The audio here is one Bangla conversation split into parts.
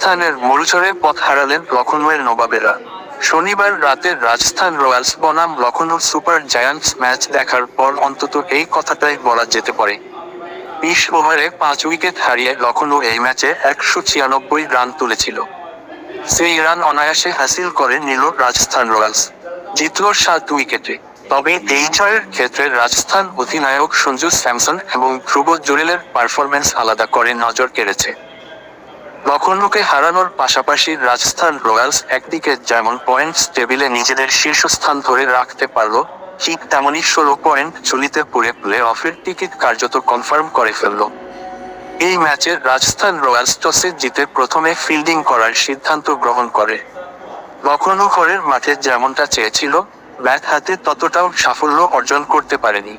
রাজস্থানের মরুচরে পথ হারালেন লখনউয়ের নবাবেরা। শনিবার রাতে রাজস্থান রয়্যালস বনাম লখনউ সুপার জায়ান্টস ম্যাচ দেখার পর অন্তত এই কথাটাই বলা যেতে পারে। বিশ ওভারে পাঁচ উইকেট হারিয়ে লখনউ এই ম্যাচে একশো ছিয়ানব্বই রান তুলেছিল। সেই রান অনায়াসে হাসিল করে নিল রাজস্থান রয়্যালস। জিতল সাত উইকেটে। তবে এই জয়ের ক্ষেত্রে রাজস্থান অধিনায়ক সঞ্জু স্যামসন এবং ধ্রুব জুরেলের পারফরমেন্স আলাদা করে নজর কেড়েছে। লখনউকে হারানোর পাশাপাশি রাজস্থান রয়্যালস একদিকে যেমন পয়েন্টস টেবিলে নিজেদের শীর্ষস্থান ধরে রাখতে পারল, ঠিক তেমনই ষোলো পয়েন্ট ঝুলিতে পড়ে প্লে অফের টিকিট কার্যত কনফার্ম করে ফেলল। এই ম্যাচে রাজস্থান রয়্যালস টসে জিতে প্রথমে ফিল্ডিং করার সিদ্ধান্ত গ্রহণ করে। লখনউ ঘরের মাঠে যেমনটা চেয়েছিল, ব্যাট হাতে ততটাও সাফল্য অর্জন করতে পারেনি।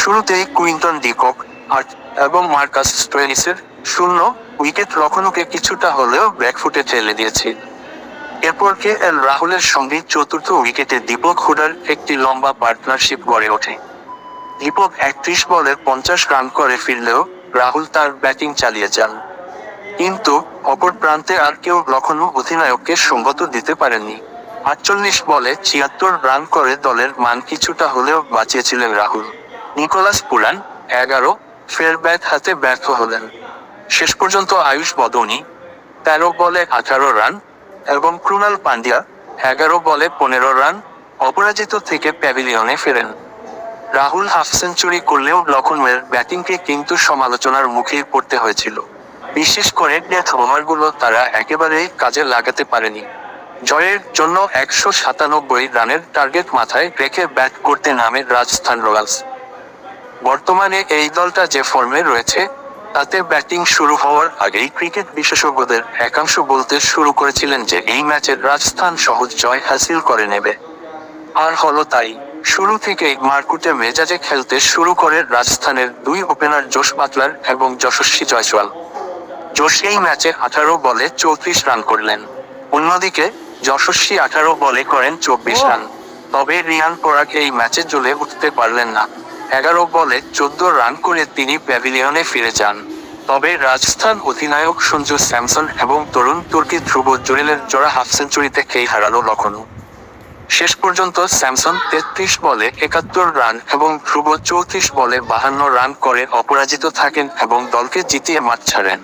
শুরুতেই কুইন্টন ডিকক আট এবং মার্কাস স্টোয়েনিসের শূন্য উইকেট লখনউকে কিছুটা হলেও ব্যাকফুটে ঠেলে দিয়েছে। এরপর কে এল রাহুলের সঙ্গে চতুর্থ উইকেটে দীপক হুডার একটি লম্বা পার্টনারশিপ গড়ে ওঠে। দীপক একত্রিশ বলে পঞ্চাশ রান করে ফিরলেও রাহুল তার ব্যাটিং চালিয়ে যান। কিন্তু অপর প্রান্তে আর কেউ লখনউ অধিনায়ককে সঙ্গত দিতে পারেননি। আটচল্লিশ বলে ছিয়াত্তর রান করে দলের মান কিছুটা হলেও বাঁচিয়েছিলেন রাহুল। নিকোলাস পুরান, এগারো ফের ব্যাট হাতে ব্যর্থ হলেন। শেষ পর্যন্ত আয়ুষ বদনি, তেরো বলে আঠারো রান এবং ক্রুনাল পান্ডিয়া এগারো বলে পনেরো রান অপরাজিত থেকে প্যাভিলিয়নে ফেরেন। রাহুল হাফ সেঞ্চুরি করলেও লখনউয়ের ব্যাটিংকে কিন্তু সমালোচনার মুখে পড়তে হয়েছিল। বিশেষ করে ডেথ ওভারগুলো তারা একেবারেই কাজে লাগাতে পারেনি। জয়ের জন্য একশো সাতানব্বই রানের টার্গেট মাথায় রেখে ব্যাট করতে নামে রাজস্থান রয়্যালস। বর্তমানে এই দলটা যে ফর্মে রয়েছে তাতে ব্যাটিং শুরু হওয়ার আগেই ক্রিকেট বিশেষজ্ঞদের একাংশ বলতে শুরু করেছিলেন যে এই ম্যাচে রাজস্থান সহজ জয় হাসিল করে নেবে। আর হলো তাই। শুরু থেকেই মারকুটে মেজাজে খেলতে শুরু করে রাজস্থানের দুই ওপেনার জোশ বাটলার এবং যশস্বী জয়সওয়াল। জোশ এই ম্যাচে আঠারো বলে চৌত্রিশ রান করলেন। অন্যদিকে যশস্বী আঠারো বলে করেন চব্বিশ রান। তবে রিয়ান পরাগ এই ম্যাচে জ্বলে উঠতে পারলেন না। এগারো বলে চোদ্দ রান করে তিনি প্যাভিলিয়নে ফিরে যান। তবে রাজস্থান অধিনায়ক সঞ্জু স্যামসন এবং তরুণ তুর্কি ধ্রুব জুরেলের জোড়া হাফ সেঞ্চুরিতে খেই হারালো লখনউ। শেষ পর্যন্ত স্যামসন তেত্রিশ বলে একাত্তর রান এবং ধ্রুব চৌত্রিশ বলে বাহান্ন রান করে অপরাজিত থাকেন এবং দলকে জিতিয়ে মাঠ ছাড়েন।